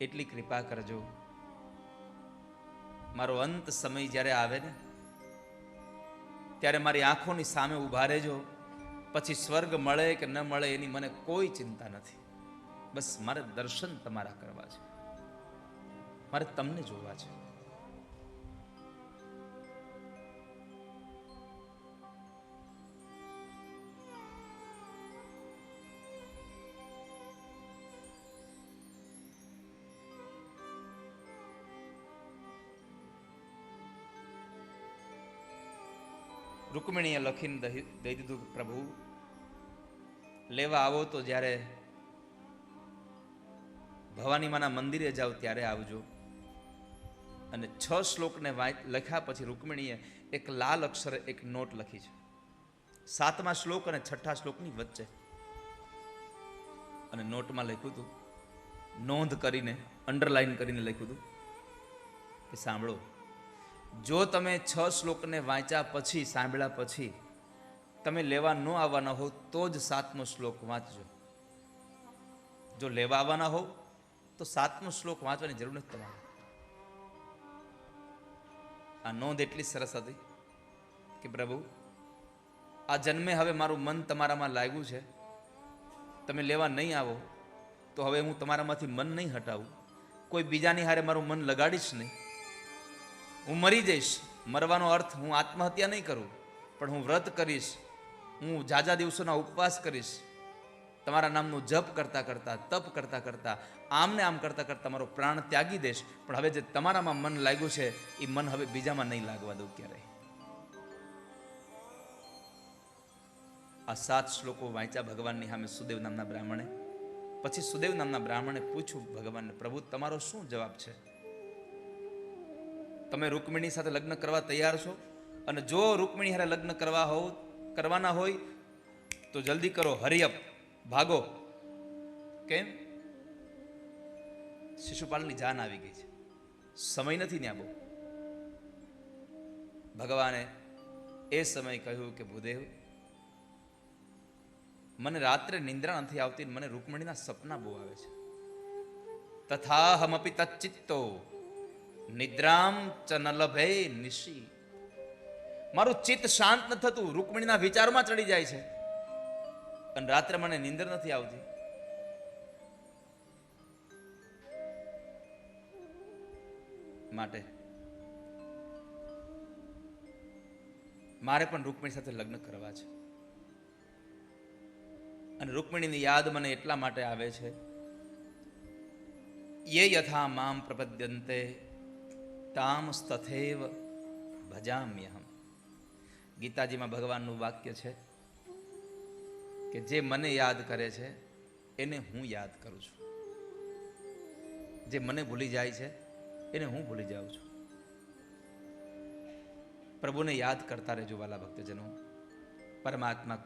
એટલી કૃપા કરજો. મારો અંત સમય જ્યારે આવે ને, ત્યારે મારી આંખોની સામે ઊભા રહેજો. પછી સ્વર્ગ મળે કે ન મળે એની મને કોઈ ચિંતા નથી. બસ મારે દર્શન તમારા કરવા છે. મારે તમને જોવા છે. રૂકમિણીએ લખીને દહી દઈ દીધું પ્રભુ, લેવા આવો તો જ્યારે ભવાની માના મંદિરે જાઓ ત્યારે આવજો. અને છ શ્લોકને લખ્યા પછી રૂકમિણીએ એક લાલ અક્ષરે એક નોટ લખી છે. સાતમા શ્લોક અને છઠ્ઠા શ્લોકની વચ્ચે. અને નોટમાં લખ્યું હતું, નોંધ કરીને અંડરલાઈન કરીને લખ્યું હતું કે સાંભળો જો તમે છ શ્લોકને વાંચ્યા પછી, સાંભળ્યા પછી તમે લેવા ન આવવાના હો તો જ સાતમો શ્લોક વાંચજો. જો લેવા આવવાના હો તો સાતમો શ્લોક વાંચવાની જરૂર નથી તમારે. આ નોંધ એટલી સરસ હતી કે પ્રભુ, આ જન્મે હવે મારું મન તમારામાં લાગ્યું છે. તમે લેવા નહીં આવો, તો હવે હું તમારામાંથી મન નહીં હટાવું. કોઈ બીજાની હારે મારું મન લગાડીશ નહીં. હું મરી જઈશ. મરવાનો અર્થ હું આત્મહત્યા નહીં કરું, પણ હું વ્રત કરીશ. હું જાજા દિવસોના ઉપવાસ કરીશ. તમારા નામનું જપ કરતા કરતા, તપ કરતા કરતા, આમને આમ કરતા કરતા મારો પ્રાણ ત્યાગી દઈશ પણ હવે જે તમારામાં મન લાગ્યું છે એ મન હવે બીજામાં નહીં લાગવા દઉં ક્યારેય. આ સાત શ્લોકો વાંચ્યા ભગવાનની સામે સુદેવ નામના બ્રાહ્મણે. પછી સુદેવ નામના બ્રાહ્મણે પૂછ્યું ભગવાનને, પ્રભુ, તમારો શું જવાબ છે? તમે રૂકમિણી સાથે લગ્ન કરવા તૈયાર છો? અને જો રૂકમિણી હારે લગ્ન કરવા હો કરવાના હોય, તો જલ્દી કરો હરિયપ ભાગો. કેમ? શિશુપાલની જાન આવી ગઈ છે. સમય નથી ત્યાં બહુ. ભગવાને એ સમય કહ્યું કે, ભૂદેવ, મને રાત્રે નિંદ્રા નથી આવતી મને રૂકમણીના સપના બહુ આવે છે. તથા હમપી તચ્ચિત્તો. નિદ્રામ ચ ન લભે નિશી. મારું ચિત્ત શાંત ન થતું, રૂકમણીના વિચારમાં ચડી જાય છે. અને રાત્રે મને નિંદર નથી આવતી. માટે મારે પણ રૂકમણી સાથે લગ્ન કરવા છે. અને રૂકમણીની યાદ મને એટલા માટે આવે છે. યે યથા મામ પ્રપદ્યંતે તામ ભજામ્યહમ ગીતાજીમાં ભગવાનનું વાક્ય છે કે જે મને યાદ કરે છે, એને હું યાદ કરું છું. જે મને ભૂલી જાય છે, એને હું ભૂલી જાઉં છું. પ્રભુને યાદ કરતા રહેજો વાલા ભક્તજનો. પરમાત્મા